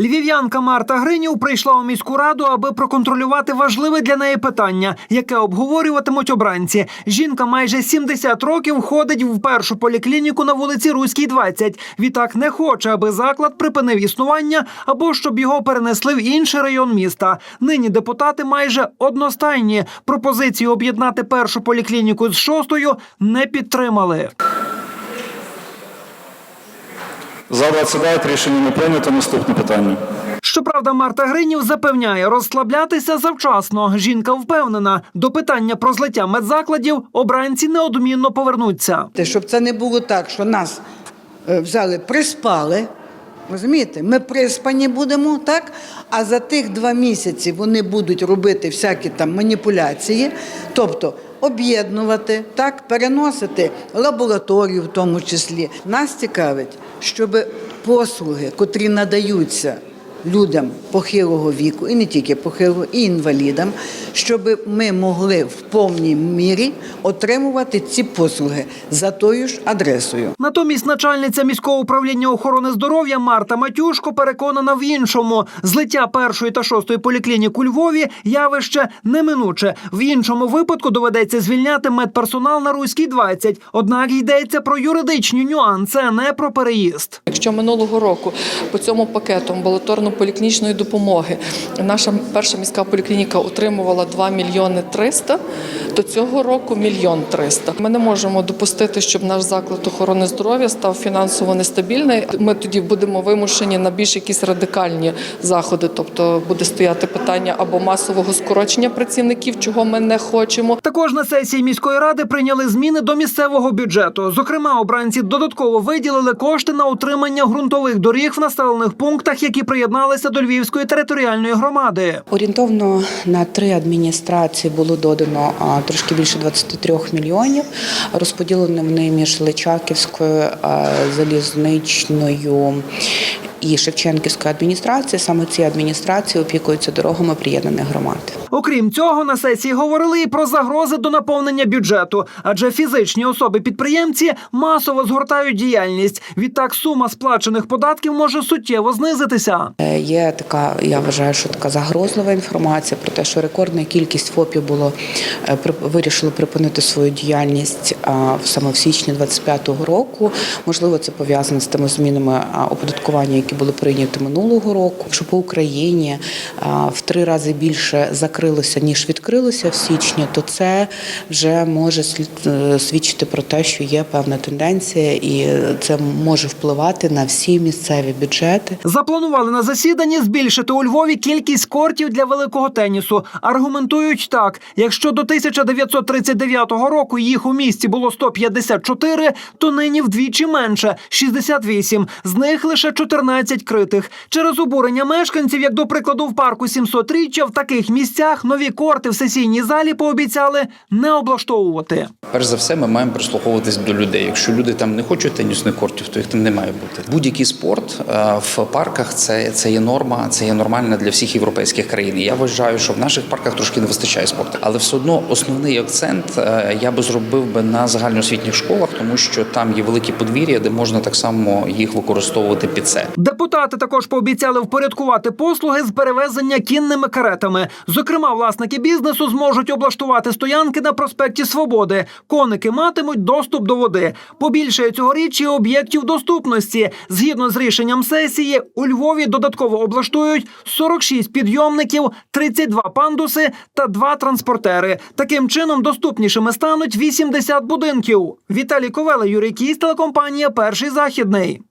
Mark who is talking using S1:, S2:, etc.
S1: Львів'янка Марта Гринів прийшла у міську раду, аби проконтролювати важливе для неї питання, яке обговорюватимуть обранці. Жінка майже 70 років ходить в першу поліклініку на вулиці Руській, 20. Відтак не хоче, аби заклад припинив існування або щоб його перенесли в інший район міста. Нині депутати майже одностайні. Пропозицію об'єднати першу поліклініку з шостою не підтримали.
S2: За 29 рішення не прийнято. Наступне питання.
S1: Щоправда, Марта Гринів запевняє, розслаблятися завчасно. Жінка впевнена, до питання про злиття медзакладів обранці неодмінно повернуться.
S3: Те, Щоб це не було так, що нас е, взяли, приспали. Розумієте, ми приспані будемо, так? А за тих два місяці вони будуть робити всякі там маніпуляції, тобто об'єднувати, так, переносити лабораторію в тому числі. Нас цікавить, щоб послуги, котрі надаються людям похилого віку, і не тільки похилого, і інвалідам, щоб ми могли в повній мірі отримувати ці послуги за тою ж адресою.
S1: Натомість начальниця міського управління охорони здоров'я Марта Матюшко переконана в іншому: злиття першої та шостої поліклінік у Львові явище неминуче. В іншому випадку доведеться звільняти медперсонал на Руській 20. Однак йдеться про юридичні нюанси, а не про переїзд.
S4: Якщо минулого року по цьому пакету амбулаторно-поліклінічної допомоги наша перша міська поліклініка отримувала 2 мільйони 300, то цього року мільйон 300. Ми не можемо допустити, щоб наш заклад охорони здоров'я став фінансово нестабільний. Ми тоді будемо вимушені на більш якісь радикальні заходи, тобто буде стояти питання або масового скорочення працівників, чого ми не хочемо,
S1: Також на сесії міської ради прийняли зміни до місцевого бюджету. Зокрема, обранці додатково виділили кошти на утримання ґрунтових доріг в населених пунктах, які приєдналися до Львівської територіальної громади.
S5: Орієнтовно на три адміністрації було додано трошки більше 23 мільйонів. Розподілені вони між Личаківською, залізничною і Шевченківською адміністрацією. Саме ці адміністрації опікуються дорогами приєднаних громад.
S1: Окрім цього, на сесії говорили і про загрози до наповнення бюджету, адже фізичні особи-підприємці масово згортають діяльність. Відтак сума сплачених податків може суттєво знизитися.
S5: Е, Є така, я вважаю, що така загрозлива інформація про те, що рекордна кількість ФОПів було е, вирішили припинити свою діяльність саме в січні 25-го року. Можливо, це пов'язано з тими змінами оподаткування, які були прийняті минулого року. Якщо по Україні в три рази більше закрилося ніж відкрилося в січні, то це вже може е, свідчити про те, що є певна тенденція, і це може впливати на всі місцеві бюджети.
S1: Запланували на засіданні збільшити у Львові кількість кортів для великого тенісу. Аргументують так: якщо до 1939 року їх у місті було 154, то нині вдвічі менше 68. З них лише 14 критих. Через обурення мешканців, як до прикладу, в парку 700-річчя, в таких місцях нові корти в сесійній залі пообіцяли не облаштовувати.
S6: Перш за все, ми маємо прислуховуватись до людей. Якщо люди там не хочуть тенісних кортів, то їх там не має бути. Будь-який спорт е, в парках це, це є норма, це є нормально для всіх європейських країн. Я вважаю, що в наших парках трошки не вистачає спорту, але все одно основний акцент е, я би зробив би на загальноосвітніх школах, тому що там є великі подвір'я, де можна так само їх використовувати під це.
S1: Депутати також пообіцяли впорядкувати послуги з перевезення кінними каретами. Зокрема, власники бізнесу зможуть облаштувати стоянки на проспекті Свободи. Коники матимуть доступ до води. Побільшає цьогоріч і об'єктів доступності. Згідно з рішенням сесії, у Львові додатково облаштують 46 підйомників, 32 пандуси та 2 транспортери. Таким чином доступнішими стануть 80 будинків. Віталій Ковела, Юрій Кісь, телекомпанія Перший західний.